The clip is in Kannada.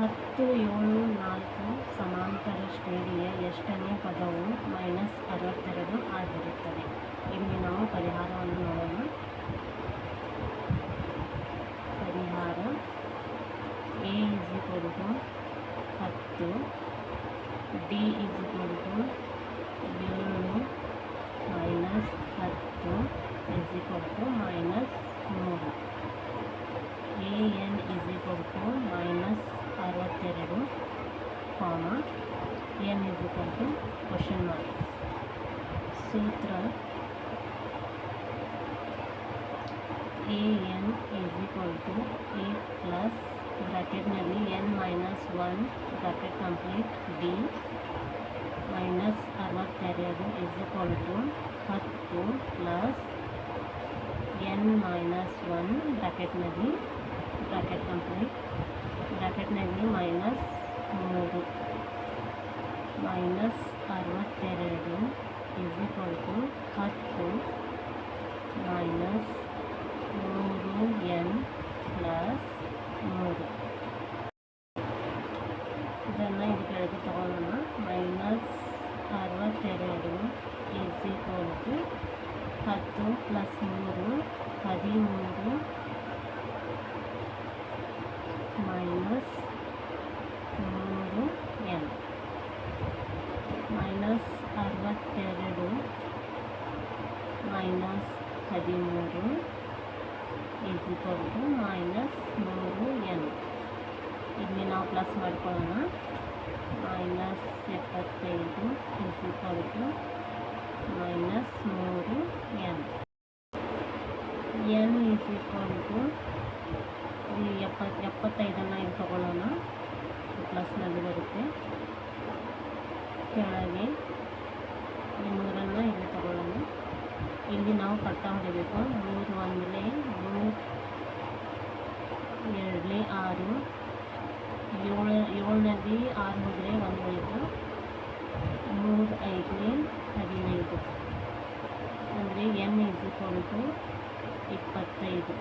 ಹತ್ತು ಏಳು ನಾಲ್ಕು ಸಮಾಂತರ ಶ್ರೇಣಿಯ ಎಷ್ಟನೇ ಪದವು ಮೈನಸ್ ಅರವತ್ತೆರಡು ಆಗಿರುತ್ತದೆ. ಇಲ್ಲಿ ನಾವು ಪರಿಹಾರವನ್ನು ನೋಡೋಣ. ಪರಿಹಾರ ಎ ಇಸ್ ಈಕ್ವಲ್ ಟು ಹತ್ತು ಡಿ ಇಸ್ ಈಕ್ವಲ್ ಟು ಏಳು ಮೈನಸ್ ಹತ್ತು ಇಸ್ ಈಕ್ವಲ್ ಟು ಮೈನಸ್ ಮೂರು. ಕಾಮ n is equal to question mark ಸೂತ್ರ a n is equal to a plus ಬ್ರ್ಯಾಕೆಟ್ನಲ್ಲಿ n minus one bracket complete d minus ಅರವತ್ತೆರಡು ಇಸ್ ಈಕ್ವಲ್ ಟು ಹತ್ತು plus N minus one ಬ್ರ್ಯಾಕೆಟ್ನಲ್ಲಿ bracket complete ಬ್ರ್ಯಾಕೆಟ್ನಲ್ಲಿ minus ಮೂರು ಮೈನಸ್ ಅರವತ್ತೆರಡು ಇಸ್ ಈಕ್ವಲ್ ಟು ಹತ್ತು ಮೈನಸ್ ಮೂರು ಎನ್ ಪ್ಲಸ್ ಮೂರು ಇದನ್ನು ಇದು ಕೆಳಗೆ ತಗೊಳ್ಳೋಣ ಮೈನಸ್ ಅರವತ್ತೆರಡು ಇಸ್ ಈಕ್ವಲ್ ಟು ಹತ್ತು ಪ್ಲಸ್ ಮೂರು ಹದಿಮೂರು ಮೈನಸ್ ಮೈನಸ್ ಅರವತ್ತೆರಡು, ಮೈನಸ್ ಹದಿಮೂರು ಈಸ್ ಈಕ್ವಲ್ ಟು ಮೈನಸ್ ಮೂರು ಎನ್. ಇಲ್ಲಿ ನಾವು ಪ್ಲಸ್ ಮಾಡ್ಕೊಳ್ಳೋಣ. ಮೈನಸ್ ಎಪ್ಪತ್ತೈದು ಈಸ್ ಈಕ್ವಲ್ ಟು ಮೈನಸ್ ಮೂರು N. N is equal to ಈ ಎಪ್ಪತ್ತು ಎಪ್ಪತ್ತೈದನ್ನು ಇಲ್ಲಿ ತೊಗೊಳ್ಳೋಣ. ಪ್ಲಸ್ನಲ್ಲಿ ಬರುತ್ತೆ ಕೆಳಗೆ ಈ ಮೂರನ್ನು ಇಲ್ಲಿ ತಗೊಳ್ಳೋಣ ಕಟ್ಟ ಹೊಡಿಬೇಕು ಮೂರು ಒಂದಲೇ ಮೂರು ಎರಡಲೇ ಆರು ಏಳು ಏಳನೇದಿ ಆರು ಹೋದರೆ ಒಂದು ಉಳಿತು ಮೂರು ಐದನೇ ಹದಿನೈದು ಅಂದರೆ ಎನ್ ಇಸ್ ಈಕ್ವಲ್ ಇಪ್ಪತ್ತೈದು